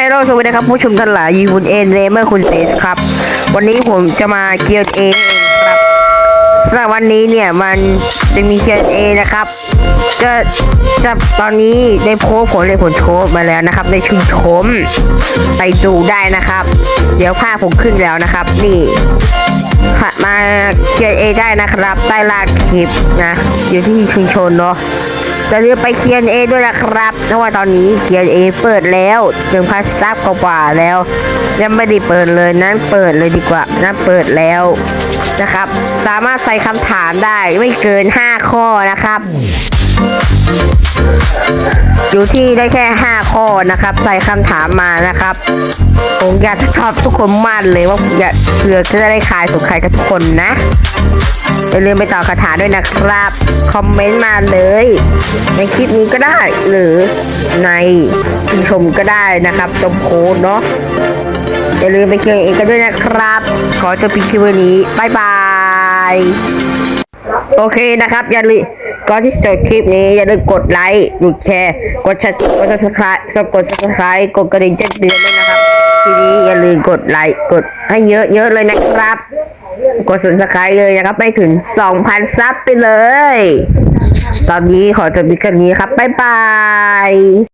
สวัสดีครับผู้ชมทั้งหลายยูนเอ็นเรเมอร์คุณเซสครับ วันนี้ผมจะมาเกียร์เองครับสำหรับวันนี้เนี่ยมันจะมีเกียร์เอนะครับจะจะตอนนี้ได้โพสผลเลยผลโชว์มาแล้วนะครับ ในชุมชมไปดูได้นะครับ เดี๋ยวภาพผมขึ้นแล้วนะครับ นี่ค่ะมาเกียร์เอได้นะครับใต้ลางคลิปนะอยู่ที่ชุมชนเนาะ จะลืมไปเคียนเอด้วยนะครับเพราะว่าตอนนี้เคียนเอเปิดแล้วหนึ่งพันซับกว่าแล้ว ยังไม่ได้เปิดเลยนั้นเปิดเลยดีกว่านั้นเปิดแล้วนะครับ สามารถใส่คำถามได้ไม่เกิน 5 ข้อนะครับ อยู่ที่ได้แค่ 5 ข้อนะครับ ใส่คำถามมานะครับ ผมอยากจะชอบทุกคนมากเลยว่าผมอยากเพื่อจะได้ขายสุขใครกับทุกคนนะอย่าลืมไปตอบคาถาด้วยนะครับ คอมเมนต์มาเลย ในคลิปนี้ก็ได้ หรือในชื่นชมก็ได้นะครับตรงโค้ดเนาะอย่าลืมไปเคียงเองกันด้วยนะครับ ขอจบเพียงแค่วันนี้บายบาย โอเคนะครับ อย่าลืม ก่อนที่จะจบคลิปนี้อย่าลืมกดไลค์กดแชร์ กดชัดกดซับสไครต์กดซับสไครต์กดกระดิ่งแจ้งเตือนด้วยนะครับ ทีนี้อย่าลืมกดไลค์กดให้เยอะๆเลยนะครับ กดสับสไครต์เลยนะครับไปถึง 2,000 ซับไปเลย ตอนนี้ขอจบคลิปนี้ครับบ๊ายบาย